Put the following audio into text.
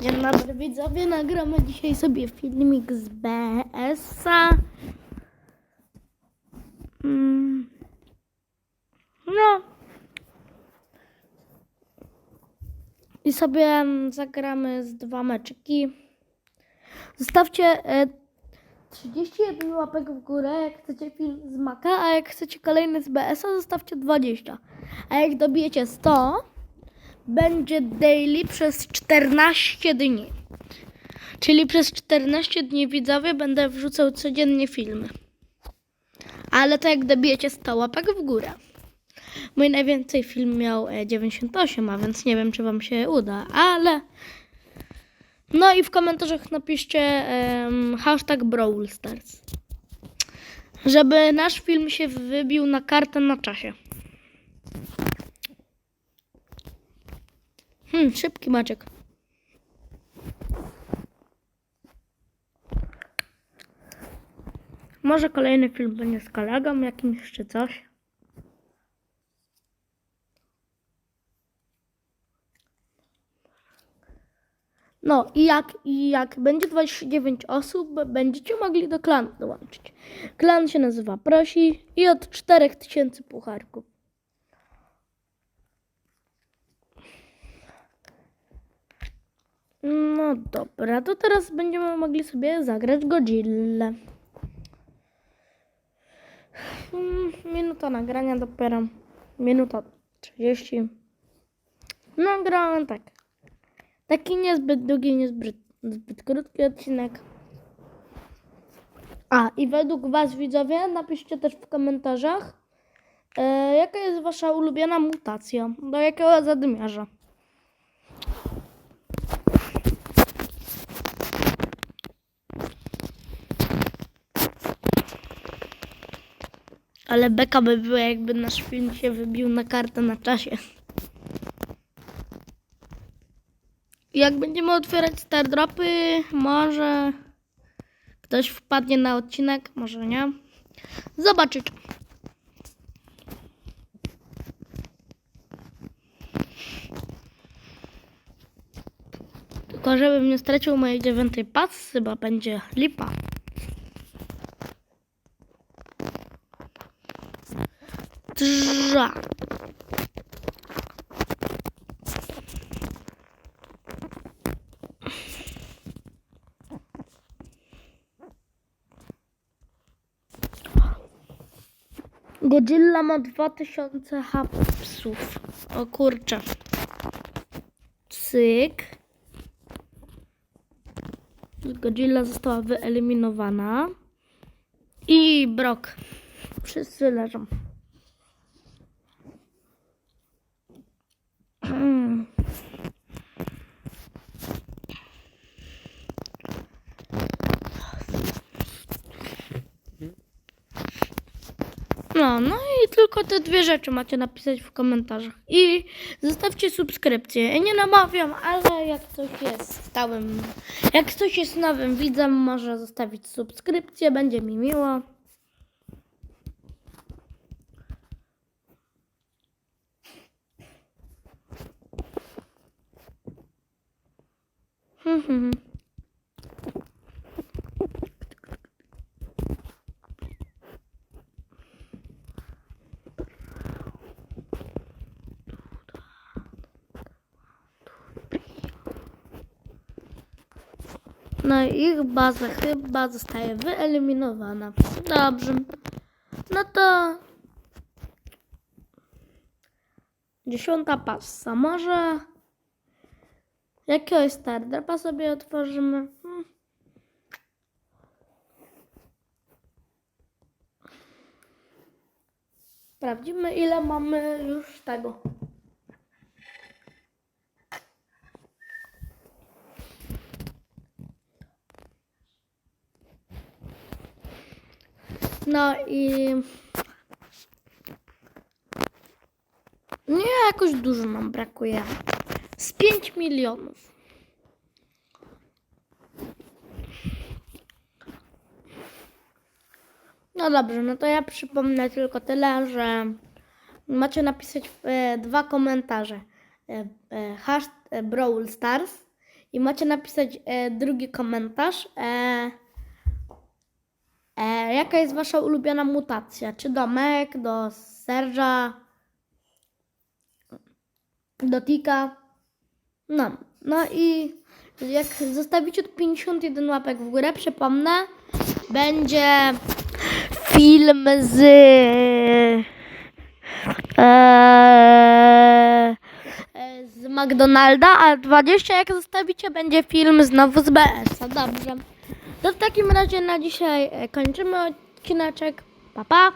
Dzień dobry widzowie, nagramy dzisiaj sobie filmik z BS-a. Mm. No. I sobie zagramy z dwa meczyki. Zostawcie e, 31 łapek w górę, jak chcecie film z Maka, a jak chcecie kolejny z BS-a, zostawcie 20. A jak dobijecie 100, będzie daily przez 14 dni. Czyli przez 14 dni widzowie będę wrzucał codziennie filmy. Ale to jak dobijecie 100 łapek w górę. Mój najwięcej film miał e, 98, a więc nie wiem, czy wam się uda, ale... No i w komentarzach napiszcie em, hashtag Brawl Stars. Żeby nasz film się wybił na kartę na czasie. Hmm, szybki Maciek. Może kolejny film będzie z kolegą jakimś czy coś. No i jak, i jak będzie 29 osób, będziecie mogli do klanu dołączyć. Klan się nazywa Prosi i od 4000 pucharków. No dobra, to teraz będziemy mogli sobie zagrać Godzilla. Mm, Minuta nagrania dopiero. Minuta 30. No grałem tak. Taki niezbyt długi, niezbyt zbyt krótki odcinek. A i według Was widzowie napiszcie też w komentarzach, e, jaka jest Wasza ulubiona mutacja, do jakiego zadymiarza. Ale beka by była, jakby nasz film się wybił na kartę na czasie. Jak będziemy otwierać stardropy, może ktoś wpadnie na odcinek, może nie. Zobaczyć. Tylko żebym nie stracił mojej dziewiątej pasy, bo będzie lipa. Drża. Godzilla ma 2000 hapsów. O kurczę. Cyk. Godzilla została wyeliminowana. I Brock. Wszyscy leżą. No, no i tylko te dwie rzeczy macie napisać w komentarzach. I zostawcie subskrypcję. Ja nie namawiam, ale jak coś jest stałym, jak ktoś jest nowym widzem, może zostawić subskrypcję, będzie mi miło. Hmm, hmm, hmm. No i ich baza chyba zostaje wyeliminowana. Dobrze. No to... Dziesiąta passa. Może... Jakiegoś stardrapa sobie otworzymy. Hmm. Sprawdzimy ile mamy już tego. No i. Nie, jakoś dużo nam brakuje. Z 5 milionów. No dobrze, no to ja przypomnę tylko tyle, że macie napisać e, dwa komentarze. E, e, e, Brawl Stars i macie napisać e, drugi komentarz. E, e, jaka jest wasza ulubiona mutacja? Czy do Mek, do Serża, do Tika? No, no i jak zostawicie tu 51 łapek w górę, przypomnę, będzie film z e, e, z McDonalda, a 20 jak zostawicie będzie film znowu z BS-a. Dobrze. To w takim razie na dzisiaj e, kończymy odcineczek. Pa pa!